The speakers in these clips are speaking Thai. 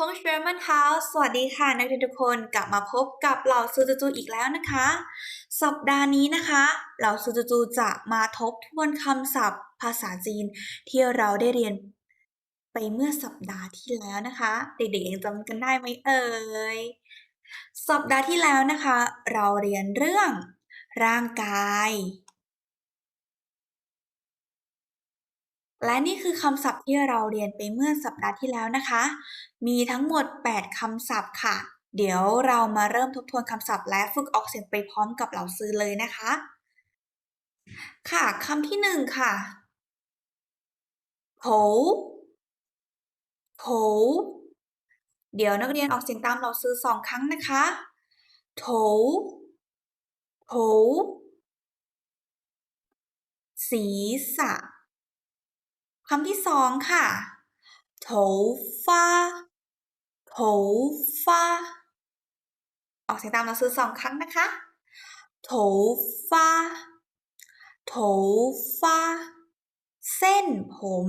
ทงเชอร์มันเฮาส์สวัสดีค่ะ นักเรียนทุกคนกลับมาพบกับเหล่าซูจูจูอีกแล้วนะคะ สัปดาห์นี้นะคะ เหล่าซูจูจูจะมาทบทวนคำศัพท์ภาษาจีน ที่เราได้เรียนไปเมื่อสัปดาห์ที่แล้วนะคะ เด็กๆยังจำกันได้ไหมเอ่ย สัปดาห์ที่แล้วนะคะ เราเรียนเรื่อง ร่างกาย และนี่คือคำศัพท์ที่เราเรียนไปเมื่อสัปดาห์ที่แล้วนะคะ มีทั้งหมด 8คำศัพท์ค่ะ เดี๋ยวเรามาเริ่มทบทวนคำศัพท์และฝึกออกเสียงไปพร้อมกับเหล่าซื้อเลยนะคะ ค่ะคำที่หนึ่งค่ะโผโผเดี๋ยวนักเรียนออกเสียงตามเหล่าซื้อสองครั้งนะคะโถโถศีรษะ คำที่สองค่ะ头发头发ออกเสียงตามเราซื้อสองครั้งนะคะ头发头发เส้นผม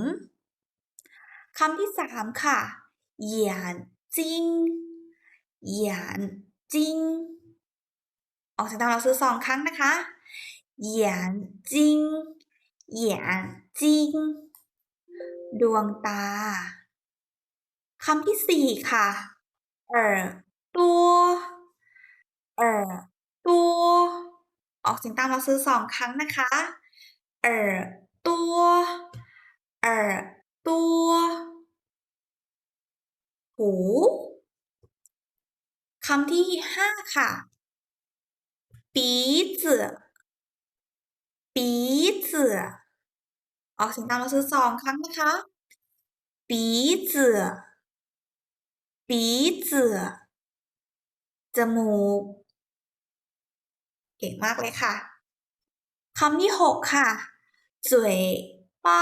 คำที่สามค่ะ眼睛眼睛ออกเสียงตามเราซื้อสองครั้งนะคะ眼睛眼睛 ดวงตาคำที่สี่ค่ะเออตัวเออตัวออกเสียงตามเราซื้อสองครั้งนะคะเออตัวเออตัวหูคำที่ห้าค่ะปีจือปีจือ ออกเสียงตามเราซื้อสองครั้งนะคะปีเจือปีเจือจมูก เก่งมากเลยค่ะคำที่หกค่ะจุยป้า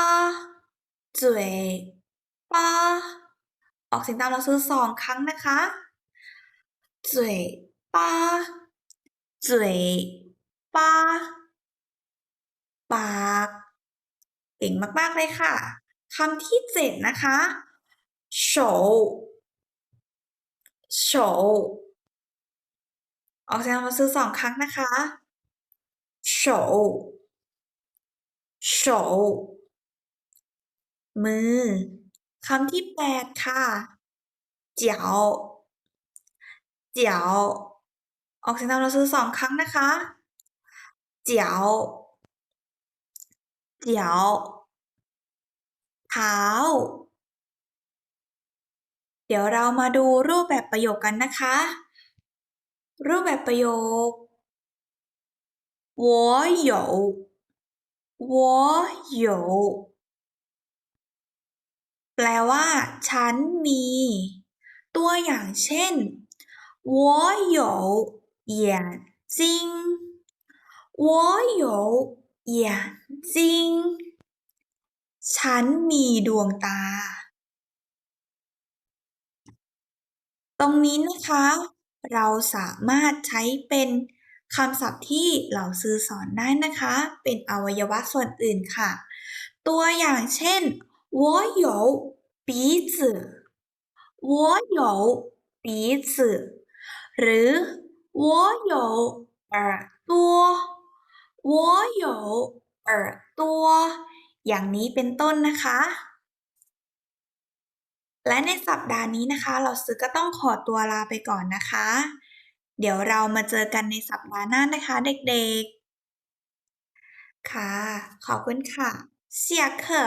จุยป้าออกเสียงตามเราซื้อสองครั้งนะคะจุยป้าจุยป้าป้า เก่งมาก ๆ เลยค่ะคำที่เจ็ดนะคะโฉโฉออกเสียงมาซื้อสองครั้งนะคะโฉโฉมือคำที่แปดค่ะเจียวเจียวออกเสียงตามเราซื้อสองครั้งนะคะเจียว 脚เท้า เดี๋ยวเรามาดูรูปแบบประโยคกันนะคะ รูปแบบประโยค我有我有แปลว่า ฉันมี ตัวอย่างเช่น我有眼睛我有 眼睛ฉันมีดวงตา ตรงนี้นะคะ เราสามารถใช้เป็นคำศัพท์ที่เหล่าซื้อสอนได้นะคะ เป็นอวัยวะส่วนอื่นค่ะ ตัวอย่างเช่น我有鼻子我有鼻子หรือ我有耳朵 วโยเออตัว อย่างนี้เป็นต้นนะคะ และในสัปดาห์นี้นะคะ เราซื้อก็ต้องขอตัวลาไปก่อนนะคะ เดี๋ยวเรามาเจอกันในสัปดาห์หน้านะคะ เด็กๆ ค่ะ ขอบคุณค่ะเสียเค่ะ